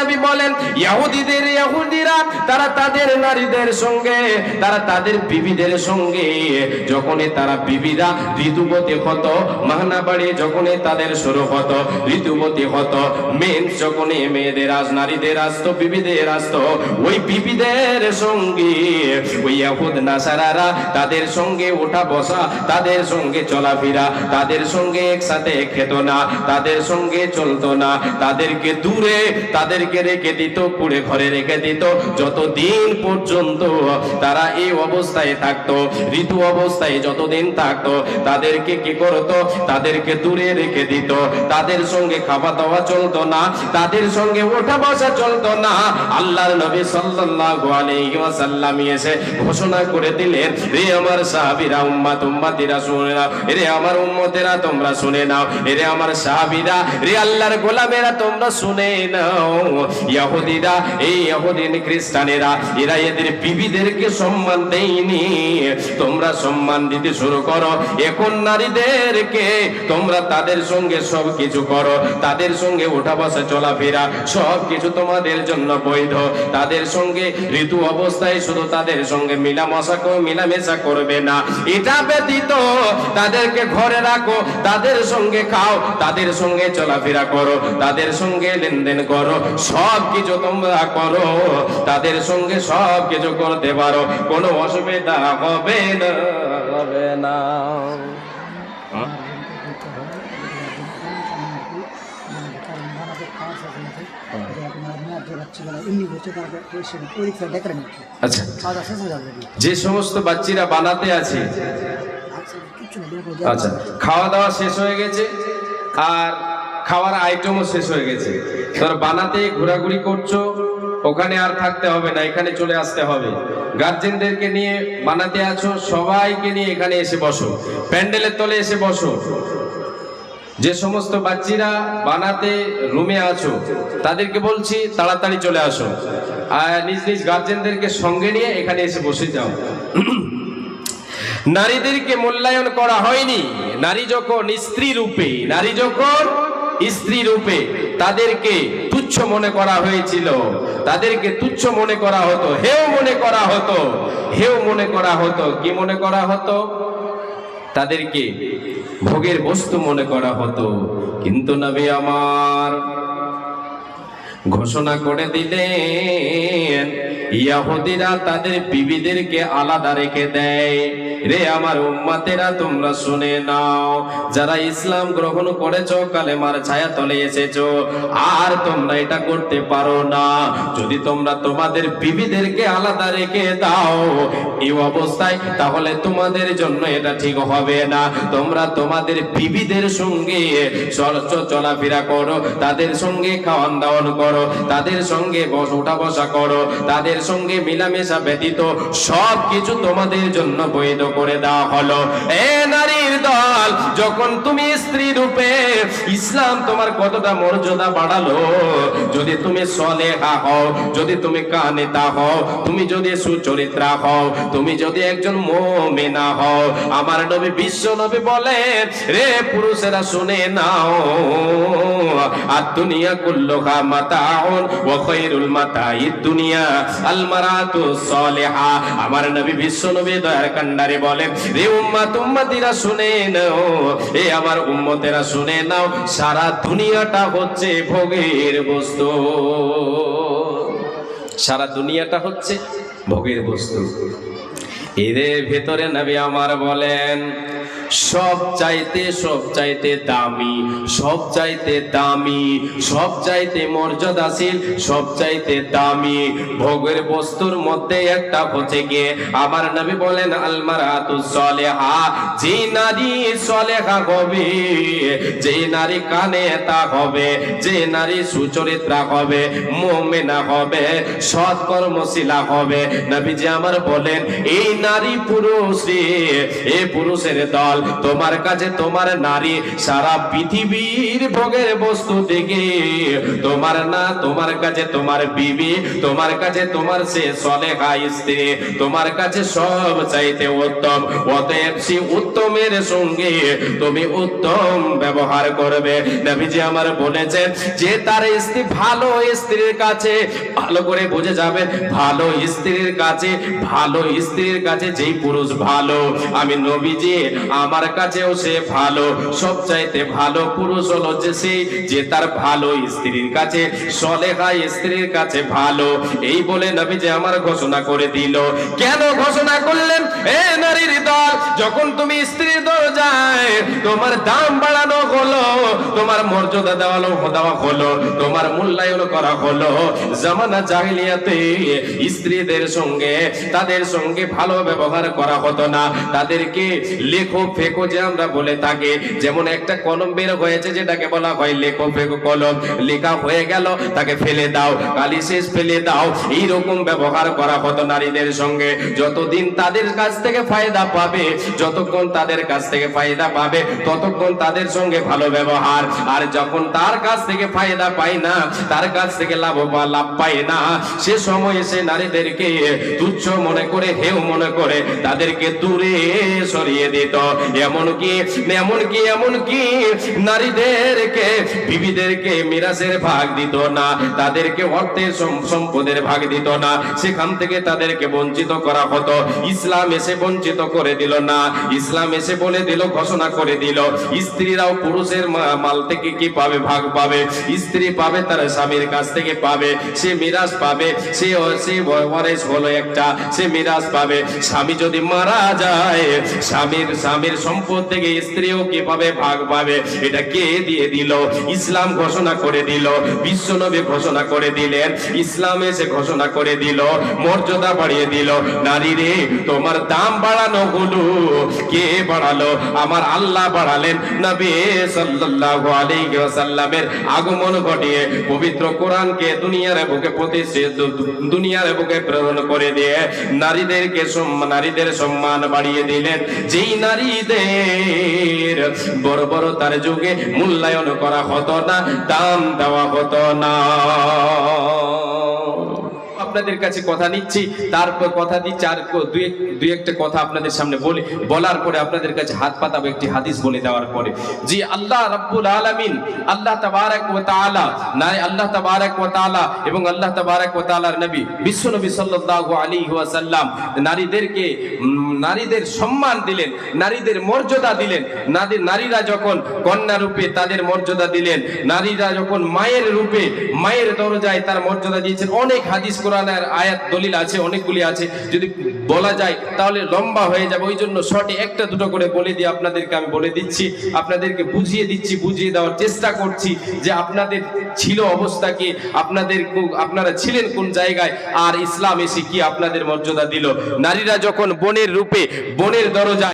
নবী বলেন ইহুদিদের ইহুদিরা তারা তাদের নারীদের সঙ্গে, তারা তাদের বিবিদের সঙ্গে, যখনই তারা বিবিরা ঋতুবতী হতো মাহনা বাড়ি যখনই তাদের শুরু হতো ঋতুবতী হতো মেন যখনই মেয়েদের আজ, নারীদের আসতো বিবিদের আসতো ওই বিবিদের সঙ্গে, ওই ইহুদ নাসারারা তাদের সঙ্গে ওঠা বসা, তাদের সঙ্গে চলাফেরা, তাদের সঙ্গে একসাথে খেত না, তাদের সঙ্গে চলতো না, তাদেরকে দূরে তাদেরকে রেখে দিত, কুড়ে ঘরে রেখে দিত। যতদিন পর্যন্ত তারা এই অবস্থায় থাকতো, ঋতু অবস্থায় যতদিন থাকতো, তাদেরকে কি করতো? তাদেরকে দূরে রেখে দিত। তাদের সঙ্গে খাওয়া দাওয়া চলতো না, তাদের সঙ্গে ওঠা বসা চলতো না। আল্লাহর নবী সাল্লাল্লাহু আলাইহি ওয়াসাল্লাম এসে ঘোষণা করে দিলেন রে আমার সাহাবীরা, উম্মাত উম্মাতিরা, শুনে নাও। রে আমার উম্মতেরা, তোমরা শুনে নাও। রে আমার সাহাবীরা রে আল্লাহর গোলামেরা, তোমরা শুনে নাও। ইহুদিরা এই ইহুদিন খ্রিস্টানেরা, এরা এদের বিবিদেরকে সম্মান দেয়নি। তোমরা সম্মান দিতে শুরু করো। এখন নারীদেরকে তোমরা তাদের সঙ্গে সব কিছু করো। তাদের সঙ্গে ওঠা বসা, চলাফেরা সব কিছু তোমাদের জন্য বৈধ। তাদের সঙ্গে ঋতু অবস্থায় শুধু তাদের সঙ্গে মিলামশা মিলামেশা করবে না। এটা ব্যতীত তাদেরকে ঘরে রাখো, তাদের সঙ্গে খাও, তাদের সঙ্গে চলাফেরা করো, তাদের সঙ্গে লেনদেন করো সব কিছু তোমরা করো তাদের সঙ্গে সব কিছু করতে পারো কোনো অসুবিধা হবে না হবে না। আচ্ছা। যে সমস্ত বাচ্চিরা বানাতে আছে আচ্ছা আচ্ছা খাওয়া দাওয়া শেষ হয়ে গেছে আর খাওয়ার আইটেমও শেষ হয়ে গেছে। তোর বানাতে ঘোরাঘুরি করছ, ওখানে আর থাকতে হবে না, এখানে চলে আসতে হবে। গার্জেনদেরকে নিয়ে বানাতে আছো, সবাইকে নিয়ে এখানে এসে বসো। প্যান্ডেলের তলে এসে বসো। যে সমস্ত বাচ্চিরা বানাতে রুমে আছো, তাদেরকে বলছি, তাড়াতাড়ি চলে আসো। আর নিজ নিজ গার্জেনদেরকে সঙ্গে নিয়ে এখানে এসে বসে যাও। নারীদেরকে মূল্যায়ন করা হয়নি। নারী যখন স্ত্রী রূপে, নারী যখন স্ত্রী রূপে তাদেরকে তুচ্ছ মনে করা হয়েছিল। তাদেরকে তুচ্ছ মনে করা হতো, হেও মনে করা হতো, হেও মনে করা হতো, কি মনে করা হতো? তাদেরকে ভোগের বস্তু মনে করা হতো। কিন্তু নবী আমার ঘোষণা করে দিলেন, ইয়াহুদিরা তাদের বিবিদেরকে আলাদা রেখে দেয়। রে আমার উম্মাতেরা, তোমরা শুনে নাও। যারা ইসলাম গ্রহণ করেছ, কালেমার ছায়া তলে এসেছ, আর তোমরা এটা করতে পারো না। যদি তোমরা তোমাদের বিবিদেরকে আলাদা রেখে দাও এই অবস্থায়, তাহলে তোমাদের জন্য এটা ঠিক হবে না। তোমরা তোমাদের বিবিদের সঙ্গে চল- চলাফেরা করো, তাদের সঙ্গে খাওয়ান দাওয়ান করো, তাদের সঙ্গে বস, উঠা বসা করো, তাদের সঙ্গে মিলামেশা ব্যতীত সব কিছু তোমাদের জন্য বৈধ করে দেওয়া হলো। এ নারীর দল, যখন তুমি স্ত্রী রূপে ইসলাম তোমার কতটা মর্যাদা বাড়ালো, যদি তুমি সলেহা হও, যদি তুমি কানেতা হও, তুমি যদি সুচরিত্রা হও, তুমি যদি একজন মোমেনা হও, আমার নবী বিশ্ব নবী বলেন, রে পুরুষেরা শুনে নাও, আর দুনিয়া কুল্লুহা মাতাউন ওয়া খায়রুল মাতাইদ দুনিয়া, আল মারাতু সালিহা। আমার নবী বিশ্ব নবী দয়ার কান্ডারে বলেন, রে উম্মাত উম্মতিরা শুনে নাও। এ আমার উম্মতেরা, শুনে নাও, সারা দুনিয়াটা হচ্ছে ভোগের বস্তু। সারা দুনিয়াটা হচ্ছে ভোগের বস্তু। এদের ভেতরে নবী আমার বলেন সব চাইতে সব চাইতে দামি, সব চাইতে দামি, সব চাইতে মর্যাদাশীল, সব চাইতে দামি। ভোগের বস্তুর মধ্যে একটা হচ্ছে গিয়ে, আমার নবী বলেন, আলমারাতু সলেহা, যে নারী সলেহা হবে, যে নারী কানে তা হবে, যে নারী সুচরিত্রা হবে, মোমেনা হবে, সৎকর্মশীলা হবে। নবীজি আমার বলেন, এই নারী পুরুষ এ পুরুষের দল তোমার কাছে তোমার নারী সারা পৃথিবীর ভোগের বস্তু থেকে তোমার না, তোমার কাছে তোমার বিবি, তোমার কাছে তোমার সে সলেহা স্ত্রী। তোমার কাছে সব চাইতে উত্তম, অতএব সে উত্তমের সঙ্গে তুমি উত্তম ব্যবহার করবে। নবীজি আমার বলেছেন যে তার স্ত্রী ভালো স্ত্রীর কাছে, ভালো করে বুঝে যাবে, ভালো স্ত্রীর কাছে, ভালো স্ত্রীর কাছে যেই পুরুষ ভালো। আমি নবীজি আমার কাছেও সে ভালো সব চাইতে ভালো পুরুষ হলো যে সেই যে তার ভালো স্ত্রীর কাছে, সলেহা স্ত্রীর কাছে ভালো। এই বলে নবীজি আমার ঘোষণা করে দিল। কেন ঘোষণা করলেন? এ নারীর দল, যখন তুমি স্ত্রীর দরজায় তোমার দাম বাড়ানো হলো, তোমার মর্যাদা দেওয়ালো দেওয়া হলো, তোমার মূল্যায়ন করা হলো। জামানা জাহিলিয়াতে স্ত্রীদের সঙ্গে, তাদের সঙ্গে ভালো ব্যবহার করা হতো না। তাদেরকে লেখো ফেকো যে আমরা বলে থাকি। যেমন একটা কলম বের হয়েছে, যেটাকে বলা হয় লেখো, ফেকো কলম। লেখা হয়ে গেল, তাকে ফেলে দাও, কালি শেষ ফেলে দাও। এইরকম ব্যবহার করা হতো নারীদের সঙ্গে। যতদিন তাদের কাছ থেকে ফায়দা পাবে, যতক্ষণ তাদের কাছ থেকে ফায়দা পাবে, ততক্ষণ তাদের সঙ্গে ভালো ব্যবহার। আর যখন তার কাছ থেকে ফায়দা পায় না, তার কাছ থেকে লাভ বা লাভ পায় না, সে সময় সে নারীদেরকে তুচ্ছ মনে করে হেউ মনে করে, তাদেরকে দূরে সরিয়ে দিত। এমনকি এমনকি এমনকি নারীদেরকে, বিবিদেরকে মিরাসের ভাগ দিত না, তাদেরকে অর্থের সম- সম্পদের ভাগ দিত না। সেখান থেকে তাদেরকে বঞ্চিত করা হতো। ইসলাম এসে বঞ্চিত করে দিল না। ইসলাম এসে বলে দিল, ঘোষণা করে দিল, স্ত্রীরাও পুরুষের মাল থেকে কি পাবে, ভাগ পাবে? স্ত্রী পাবে, তার স্বামীর কাছ থেকে পাবে। সে মিরাজ পাবে, সে সে হলো একটা, সে মিরাজ পাবে। স্বামী যদি মারা যায়, স্বামীর স্বামীর সম্পদ থেকে স্ত্রীও কি পাবে, ভাগ পাবে? এটা কে দিয়ে দিল? ইসলাম ঘোষণা করে দিল। বিশ্ব নবী ঘোষণা করে দিলেন। ইসলাম এসে ঘোষণা করে দিল। মর্যাদা বাড়িয়ে দিল। নারী রে, তোমার দাম বাড়ানো হলো। কে বাড়ালো? আমার আল্লাহ বাড়ালেন। নবী সাল্লাল্লাহু আলাইহি ওয়াসাল্লামের আগমন ঘটিয়ে পবিত্র কোরআনকে দুনিয়ার বুকে প্রতিষ্ঠিত, দুনিয়ার বুকে প্রেরণ করে দিয়ে নারীদেরকে নারীদের সম্মান বাড়িয়ে দিলেন। যেই নারীদের বড় বড় তার যুগে মূল্যায়ন করা হতো না দাম দেওয়া হতো না। আপনাদের কাছে কথা নিচ্ছি, তারপর কথা দিচ্ছি, আর দুই একটা কথা আপনাদের সামনে বলি, বলার পরে আপনাদের কাছে হাত পাতাবো, একটি হাদিস বলে দেওয়ার পরে। জি, আল্লাহ রাব্বুল আলামিন, আল্লাহ তাবারাক ওয়া তাআলা নাই আল্লাহ তাবারাক ওয়া তাআলা এবং আল্লাহ তাবারাক ওয়া তাআলার নবী, বিশ্ব নবী সাল্লাল্লাহু আলাইহি ওয়াসাল্লাম, নারীদেরকে নারীদের সম্মান দিলেন, নারীদের মর্যাদা দিলেন। নারী নারীরা যখন কন্যা রূপে তাদের মর্যাদা দিলেন, নারীরা যখন মায়ের রূপে, মায়ের দরজায় তার মর্যাদা দিয়েছেন, অনেক হাদিস কোরআনের আয়াত দলিল আছে, অনেকগুলি আছে। যদি বলা যায়, তাহলে লম্বা হয়ে যাবে। ওই জন্য শর্টে একটা দুটো করে বলে দিয়ে আপনাদেরকে আমি বলে দিচ্ছি। আপনাদেরকে বুঝিয়ে দিচ্ছি, বুঝিয়ে দেওয়ার চেষ্টা করছি যে আপনাদের ছিল অবস্থা কি, আপনাদের আপনারা ছিলেন কোন জায়গায়, আর ইসলাম এসে কি আপনাদের মর্যাদা দিল? নারীরা যখন বনের রূপে, বনের দরজায়